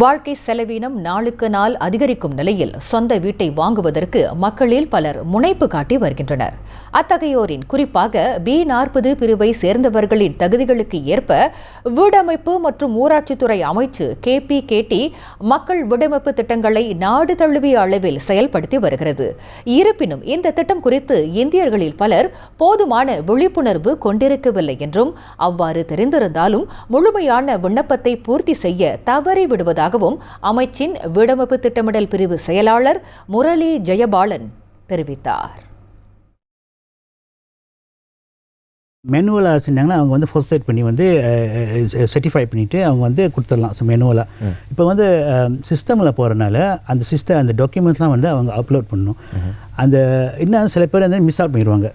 வாழ்க்கை செலவினம் நாளுக்கு நாள் அதிகரிக்கும் நிலையில் சொந்த வீட்டை வாங்குவதற்கு மக்களில் பலர் முனைப்பு காட்டி வருகின்றனர். அத்தகையோரின் குறிப்பாக பி நாற்பது பிரிவை சேர்ந்தவர்களின் தகுதிகளுக்கு ஏற்ப வீடமைப்பு மற்றும் ஊராட்சித்துறை அமைச்சு கே பி கேடி மக்கள் வீடமைப்பு திட்டங்களை நாடு தழுவிய அளவில் செயல்படுத்தி வருகிறது. இருப்பினும் இந்த திட்டம் குறித்து இந்தியர்களில் பலர் போதுமான விழிப்புணர்வு கொண்டிருக்கவில்லை என்றும் அவ்வாறு தெரிந்திருந்தாலும் முழுமையான விண்ணப்பத்தை பூர்த்தி செய்ய தவறி விடுவதாகவும் அமைச்சின் வீடமைப்பு திட்டமிடல் பிரிவு செயலாளர் முரளி ஜெயபாலன் தெரிவித்தார். மெனுவலாக செஞ்சாங்கன்னா அவங்க வந்து ஃபர்ஸ்ட் சைட் பண்ணி வந்து சர்டிஃபை பண்ணிவிட்டு அவங்க வந்து கொடுத்துடலாம். ஸோ மெனுவலாக இப்போ வந்து சிஸ்டமில் போகிறனால அந்த சிஸ்டம் அந்த டாக்குமெண்ட்ஸ்லாம் வந்து அவங்க அப்லோட் பண்ணணும். அந்த இன்னும் சில பேர் வந்து மிஸ் அவுட் பண்ணிடுவாங்க.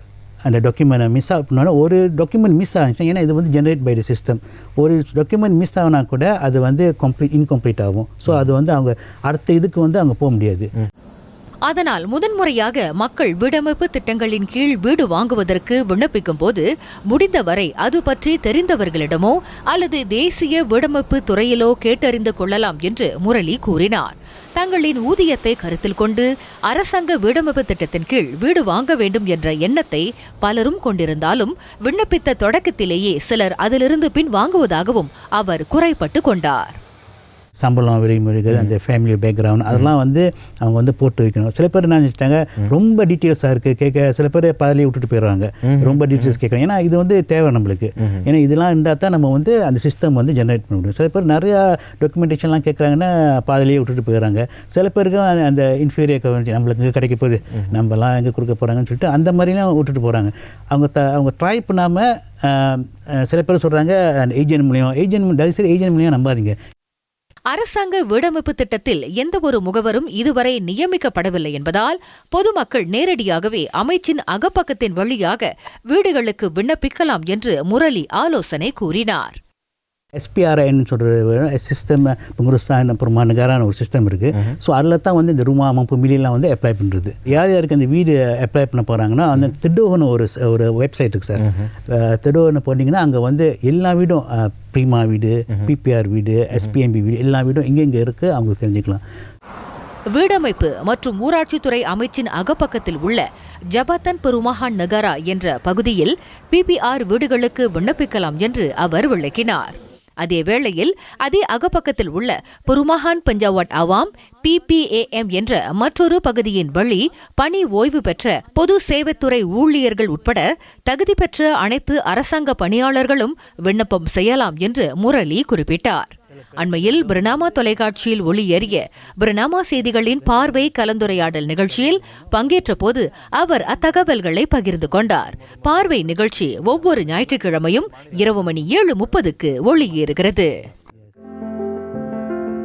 அந்த டாக்குமெண்ட்டை மிஸ் ஆகணும்னா ஒரு டாக்குமெண்ட் மிஸ் ஆகிச்சுன்னா ஏன்னா இது வந்து ஜென்ரேட் பை த சிஸ்டம் ஒரு டாக்குமெண்ட் மிஸ் ஆகினா கூட அது வந்து கம்ப்ளீட் இன்கம்ப்ளீட் ஆகும். ஸோ அது வந்து அவங்க அடுத்த இதுக்கு வந்து அவங்க போக முடியாது. அதனால் முதன்முறையாக மக்கள் வீடமைப்பு திட்டங்களின் கீழ் வீடு வாங்குவதற்கு விண்ணப்பிக்கும் போது முடிந்தவரை அது பற்றி தெரிந்தவர்களிடமோ அல்லது தேசிய வீடமைப்பு துறையிலோ கேட்டறிந்து கொள்ளலாம் என்று முரளி கூறினார். தங்களின் ஊதியத்தை கருத்தில் கொண்டு அரசாங்க வீடமைப்பு திட்டத்தின் கீழ் வீடு வாங்க வேண்டும் என்ற எண்ணத்தை பலரும் கொண்டிருந்தாலும் விண்ணப்பித்த தொடக்கத்திலேயே சிலர் அதிலிருந்து பின் வாங்குவதாகவும் அவர் குறைப்பட்டு கொண்டார். சம்பளம் விதிமுறைகள் அந்த ஃபேமிலி பேக்ரவுண்ட் அதெல்லாம் வந்து அவங்க வந்து போட்டு வைக்கணும். சில பேர் என்ன நினச்சிட்டாங்க ரொம்ப டீட்டெயில்ஸாக இருக்குது கேட்க சில பேர் பாதிலே விட்டுட்டு போயிடுறாங்க. ரொம்ப டீட்டெயில்ஸ் கேட்குறாங்க ஏன்னா இது வந்து தேவை நம்மளுக்கு. ஏன்னா இதெல்லாம் இருந்தால் தான் நம்ம வந்து அந்த சிஸ்டம் வந்து ஜென்ரேட் பண்ண முடியும். சில பேர் நிறையா டாக்குமெண்டேஷன்லாம் கேட்குறாங்கன்னா பாதிலேயே விட்டுட்டு போயிடுறாங்க. சில பேருக்கு அந்த- இன்ஃபீரியர் கவர்மெண்ட் நம்மளுக்கு எங்கே கிடைக்க போகுது? நம்மலாம் எங்கே கொடுக்க போகிறாங்கன்னு சொல்லிட்டு அந்த மாதிரிலாம் விட்டுட்டு போகிறாங்க அவங்க த அவங்க ட்ரை பண்ணாமல் சில பேர் சொல்கிறாங்க ஏஜென்ட் மூலியம். ஏஜென்ட் தயவுசெய்து ஏஜென்ட் மூலியம் நம்பாதீங்க. அரசாங்க வீடமைப்பு திட்டத்தில் எந்த ஒரு முகவரும் இதுவரை நியமிக்கப்படவில்லை என்பதால் பொதுமக்கள் நேரடியாகவே அமைச்சின் அகப்பக்கத்தின் வழியாக வீடுகளுக்கு விண்ணப்பிக்கலாம் என்று முரளி ஆலோசனை கூறினார். எஸ்பிஆர்ஐன்னு சொல்கிற சிஸ்டம் குருஸ்தான் அப்புறமா நிகரான ஒரு சிஸ்டம் இருக்குது ஸோ அதில் தான் வந்து இந்த ரூமா அமைப்பு மில்லியெலாம் வந்து அப்ளை பண்ணுறது யார் யாருக்கு அந்த வீடு அப்ளை பண்ண போகிறாங்கன்னா அந்த திடோகன்னு ஒரு ஒரு வெப்சைட் இருக்குது சார். திடோகன்னு போட்டிங்கன்னா அங்கே வந்து எல்லா வீடும் ப்ரீமா வீடு பிபிஆர் வீடு எஸ்பிஎம்பி வீடு எல்லா வீடும் இங்கே இருக்குது அவங்களுக்கு தெரிஞ்சுக்கலாம். வீடமைப்பு மற்றும் ஊராட்சித்துறை அமைச்சின் அகப்பக்கத்தில் உள்ள ஜபத்தன் பெருமகான் நகரா என்ற பகுதியில் பிபிஆர் வீடுகளுக்கு விண்ணப்பிக்கலாம் என்று அவர் விளக்கினார். அதே வேளையில் அதே அகப்பக்கத்தில் உள்ள புருமஹான் பஞ்சாவட் அவாம் பிபிஏஎம் என்ற மற்றொரு பகுதியின் வழி பணி ஓய்வு பெற்ற பொது சேவைத்துறை ஊழியர்கள் உட்பட தகுதி பெற்ற அனைத்து அரசாங்க பணியாளர்களும் விண்ணப்பம் செய்யலாம் என்று முரளி குறிப்பிட்டார். அண்மையில் பிரணாமா தொலைக்காட்சியில் ஒளியேறிய பிரணாமா செய்திகளின் பார்வை கலந்துரையாடல் நிகழ்ச்சியில் பங்கேற்ற போது அவர் அத்தகவல்களை பகிர்ந்து கொண்டார். பார்வை நிகழ்ச்சி ஒவ்வொரு ஞாயிற்றுக்கிழமையும் இரவு மணி ஏழு முப்பதுக்கு ஒளியேறுகிறது.